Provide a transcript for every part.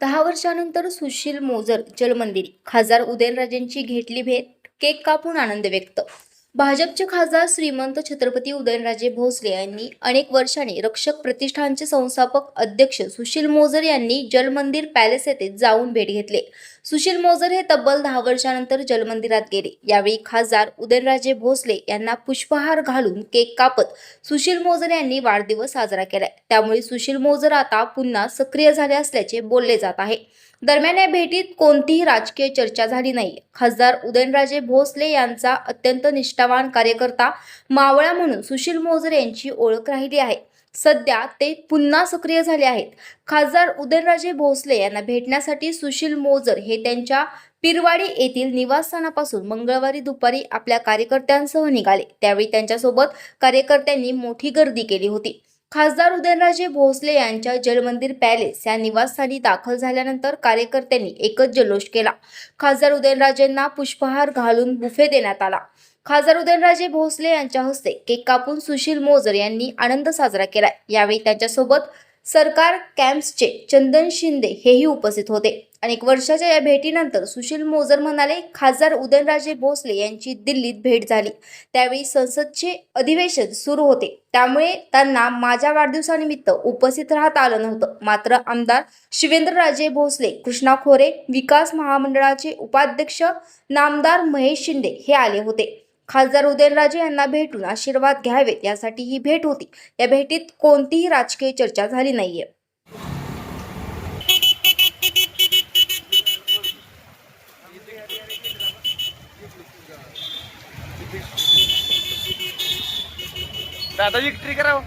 दहा वर्षानंतर सुशील मोजर जलमंदिरी. खासदार उदयनराजेंची घेतली भेट केक कापून आनंद व्यक्त भाजपचे खासदार श्रीमंत छत्रपती उदयनराजे भोसले यांनी अनेक वर्षांनी रक्षक प्रतिष्ठानचे संस्थापक अध्यक्ष सुशील मोजर यांनी जलमंदिर पॅलेस येथे जाऊन भेट घेतले. सुशील मोजर हे तब्बल दहा वर्षानंतर जलमंदिरात गेले. यावेळी खासदार उदयनराजे भोसले यांना पुष्पहार घालून केक कापत सुशील मोजर यांनी वाढदिवस साजरा केलाय. त्यामुळे सुशील मोजर आता पुन्हा सक्रिय झाले असल्याचे बोलले जात आहे. दरम्यान या भेटीत कोणतीही राजकीय चर्चा झाली नाही. खासदार उदयनराजे भोसले यांचा अत्यंत निष्ठावान कार्यकर्ता मावळा म्हणून सुशील मोजर यांची ओळख राहिली आहे. सध्या ते पुन्हा सक्रिय झाले आहेत. खासदार उदयनराजे भोसले यांना भेटण्यासाठी सुशील मोजर हे त्यांच्या पिरवाडी येथील निवासस्थानापासून मंगळवारी दुपारी आपल्या कार्यकर्त्यांसह निघाले. त्यावेळी त्यांच्यासोबत कार्यकर्त्यांनी मोठी गर्दी केली होती. खासदार उदयनराजे भोसले यांच्या जलमंदिर पॅलेस या निवासस्थानी दाखल झाल्यानंतर कार्यकर्त्यांनी एकच जल्लोष केला. खासदार उदयनराजेंना पुष्पहार घालून बुफे देण्यात आला. खासदार उदयनराजे भोसले यांच्या हस्ते केक कापून सुशील मोजर यांनी आनंद साजरा केला यावेळी त्यांच्यासोबत सरकार कॅम्प्सचे चंदन शिंदे हेही उपस्थित होते. अनेक वर्षाच्या या भेटीनंतर सुशील मोजर म्हणाले खासदार उदयनराजे भोसले यांची दिल्लीत भेट झाली. त्यावेळी संसदचे अधिवेशन सुरू होते. त्यामुळे त्यांना माझ्या वाढदिवसानिमित्त उपस्थित राहता आलं नव्हतं. मात्र आमदार शिवेंद्रराजे भोसले कृष्णा खोरे विकास महामंडळाचे उपाध्यक्ष नामदार महेश शिंदे हे आले होते. खासदार उदयनराजे यांना भेटून आशीर्वाद घ्यावेत यासाठी ही भेट होती. या भेटीत कोणतीही राजकीय चर्चा झाली नाहीये. दादाजी ट्री करावं.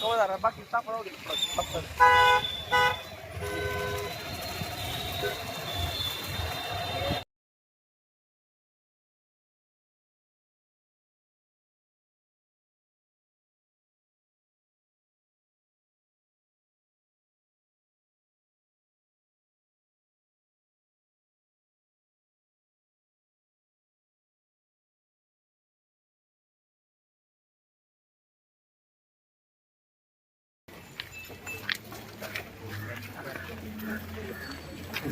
हो, बाकी सापडावं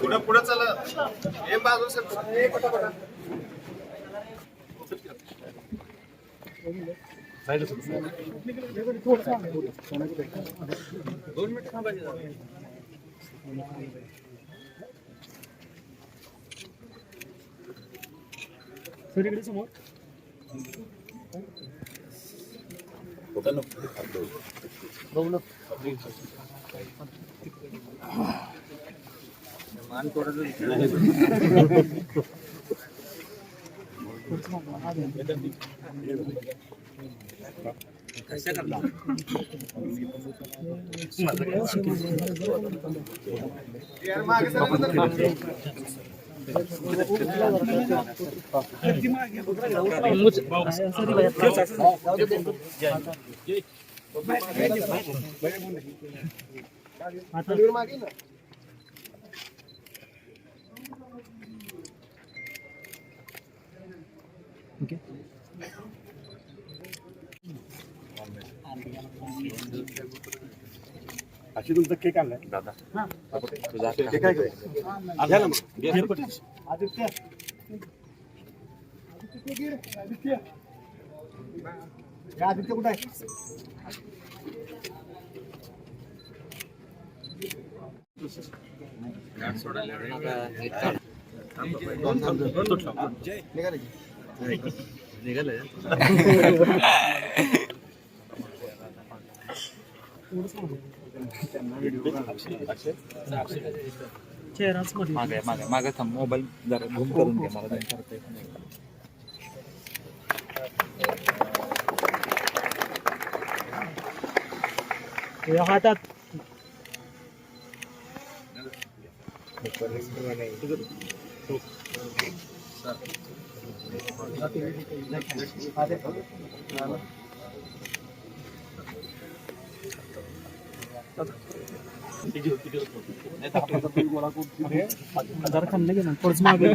पुढं पुढं चला. हे बाजू सर. दोन मिनिट थांबायचे मान यार मागे सर अशी तुमचा केक आणलाय? दादा. केक आहे का? घ्या ना मग. आदित्य. आदित्य. आदित्य कुठं आहे निघाले? मागे मागे मागे थांब मोबाईल जरा झूम करून घे मला तुझ्या हातात जरा खाल्लं की ना थोडंच मागे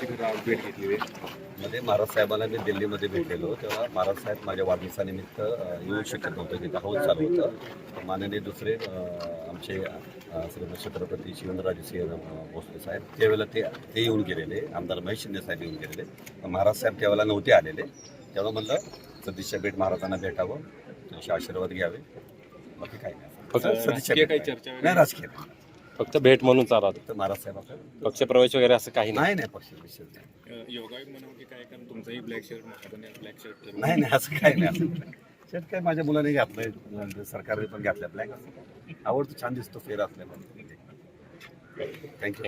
भेट घेतली मध्ये महाराज साहेबांना मी दिल्लीमध्ये भेटलेलो. तेव्हा महाराज साहेब माझ्या वाढदिवसानिमित्त येऊ शकत नव्हतं. तिथं हाऊस चालू होतं. माननीय दुसरे आमचे श्रीमंत छत्रपती शिवेंद्रराजे सिंह भोसले साहेब त्यावेळेला ते ते येऊन गेलेले. आमदार महेश शिंदे साहेब येऊन गेलेले. महाराज साहेब त्यावेळेला नव्हते आलेले. तेव्हा म्हणलं सतीशच्या भेट महाराजांना भेटावं. त्यांचे आशीर्वाद घ्यावे. बाकी काही नाही. राजकीय. फक्त भेट म्हणून चालत. फक्त महाराज साहेबांचं पक्षप्रवेश वगैरे असं काही नाही. नाही नाही पक्ष विषय नाही योगायोग म्हणून की काय? कारण तुमचाही ब्लॅक शर्ट महाराजांनी ब्लॅक शर्ट नाही नाही असं काही नाही असं काही. शर्ट काय माझ्या मुलाने घातलंय. सरकारने पण घातलं ब्लॅक आवडतं छान दिसतो फेर असल्यामुळे. थँक्यू